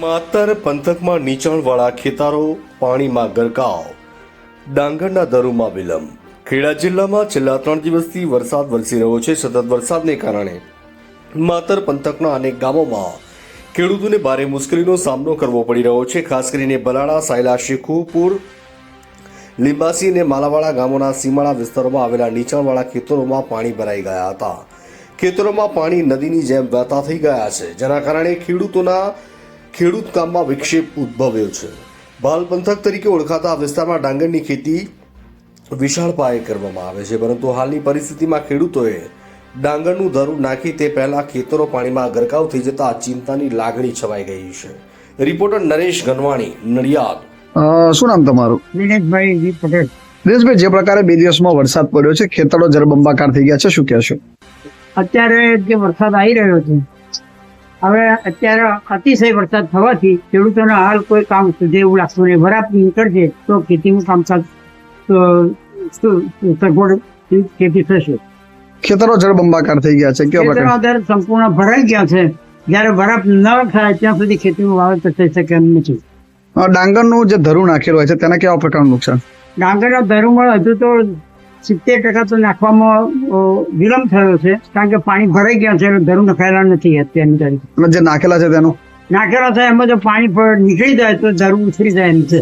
માતર પંથકમાં નીચાણવાળા ખેતરો, પાણીમાં ગરકાવ. ડાંગરના દરોમાં વિલંબ. ખેડા જિલ્લામાં છેલ્લા ત્રણ દિવસથી વરસાદ વરસી રહ્યો છે સતત વરસાદને કારણે. માતર પંથકના અનેક ગામોમાં ખેડૂતોને ભારે મુશ્કેલીનો સામનો કરવો પડી રહ્યો છે. ખાસ કરીને બલાડા, સાયલા, શેખુપુર, લીંબાસી અને માલાવાડા ગામોના સીમાડા વિસ્તારોમાં આવેલા નીચાણવાળા ખેતરોમાં પાણી ભરાઈ ગયા હતા. ખેતરોમાં પાણી નદીની જેમ વહેતા થઈ ગયા છે. જેના કારણે ખેડૂતોના ખેડૂત કામમાં વિક્ષેપ ઉદ્ભવ્યો છે. ભાલ પંથક તરીકે ઓળખાતા આ વિસ્તારમાં ડાંગરની ખેતી વિશાળ પાયે કરવામાં આવે છે પરંતુ હાલની પરિસ્થિતિમાં ખેડૂતોએ ડાંગરનું ધરું નાખી તે પહેલાં ખેતરો પાણીમાં ગરકાવ થઈ જતા ચિંતાની લાગણી છવાઈ ગઈ છે. રિપોર્ટર નરેશ ગનવાણી નડિયાદ. શું નામ તમારું? દિનેશભાઈ પટેલ. દિનેશભાઈ જે પ્રકારે બે દિવસમાં વરસાદ પડ્યો છે ખેતરો જરબંબાકાર થઈ ગયા છે શું કહેશો? અત્યારે જે વરસાદ આવી રહ્યો છે હવે અત્યારે અતિશય વરસાદ થવાથી ખેડૂતોને હાલ કોઈ કામ સુધે એવું લાગતું નહીં. બરાબર નીકળશે તો ખેતીનું કામકાજ સગવડ ખેતી થશે. ખેતરો જળબંબાકાર થઈ ગયા છે. ખેતરો અત્યારે સંપૂર્ણ ભરાઈ ગયા છે. જ્યારે બરફ ન થાય ત્યાં સુધી ખેતીનું વાવેતર થઈ શકે એમ નથી. ડાંગરનું જે ધરું નાખેલું હોય છે તેના કેવા પ્રકારનું નુકસાન? ડાંગરના ધરુમાં હજુ તો સિત્તેર ટકા તો નાખવામાં વિલંબ થયો છે કારણ કે પાણી ભરાઈ ગયા છે એટલે ધરું નખાયેલા નથી અત્યારની તારીખ. જે નાખેલા છે તેનું? નાખેલા છે એમાં જો પાણી નીકળી જાય તો ધરું ઉછરી જાય એમ છે.